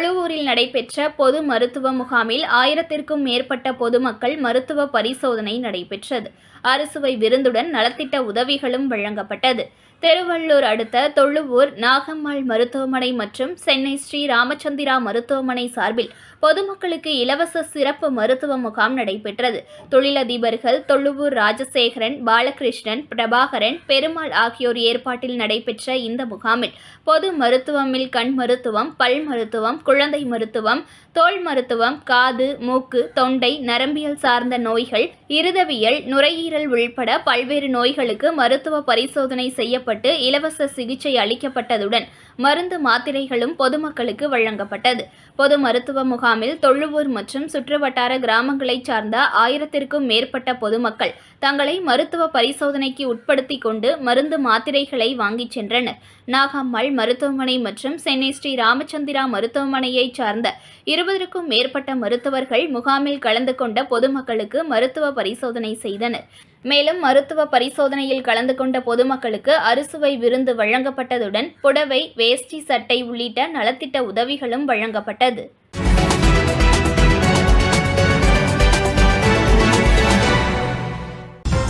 தொழுவூரில் நடைபெற்ற பொது மருத்துவ முகாமில் ஆயிரத்திற்கும் மேற்பட்ட பொதுமக்கள் மருத்துவ பரிசோதனை நடைபெற்றது. அறுசுவை விருந்துடன் நலத்திட்ட உதவிகளும் வழங்கப்பட்டது. திருவள்ளூர் அடுத்த தொழுவூர் நாகம்மாள் மருத்துவமனை மற்றும் சென்னை ஸ்ரீ ராமச்சந்திரா மருத்துவமனை சார்பில் பொதுமக்களுக்கு இலவச சிறப்பு மருத்துவ முகாம் நடைபெற்றது. தொழிலதிபர்கள் தொழுவூர் ராஜசேகரன் பாலகிருஷ்ணன் பிரபாகரன் பெருமாள் ஆகியோர் ஏற்பாட்டில் நடைபெற்ற இந்த முகாமில் பொது மருத்துவமில் கண் மருத்துவம் பல் மருத்துவம் குழந்தை மருத்துவம் தோல் மருத்துவம் காது மூக்கு தொண்டை நரம்பியல் சார்ந்த நோய்கள் இருதவியல் நுரையீரல் உள்பட பல்வேறு நோய்களுக்கு மருத்துவ பரிசோதனை செய்யப்பட்டு இலவச சிகிச்சை அளிக்கப்பட்டதுடன் மருந்து மாத்திரைகளும் பொதுமக்களுக்கு வழங்கப்பட்டது. பொது மருத்துவ முகாமில் தொழுவூர் மற்றும் சுற்றுவட்டார கிராமங்களைச் சார்ந்த ஆயிரத்திற்கும் மேற்பட்ட பொதுமக்கள் தங்களை மருத்துவ பரிசோதனைக்கு உட்படுத்தி கொண்டு மருந்து மாத்திரைகளை வாங்கிச் சென்றனர். நாகம்மாள் மருத்துவமனை மற்றும் சென்னை ஸ்ரீ ராமச்சந்திரா மருத்துவமனையைச் சார்ந்த இருபதற்கும் மேற்பட்ட மருத்துவர்கள் முகாமில் கலந்து கொண்ட பொதுமக்களுக்கு மருத்துவ பரிசோதனை செய்தனர். மேலும் மருத்துவ பரிசோதனையில் கலந்து கொண்ட பொதுமக்களுக்கு அறுசுவை விருந்து வழங்கப்பட்டதுடன் புடவை வேஷ்டி சட்டை உள்ளிட்ட நலத்திட்ட உதவிகளும் வழங்கப்பட்டது.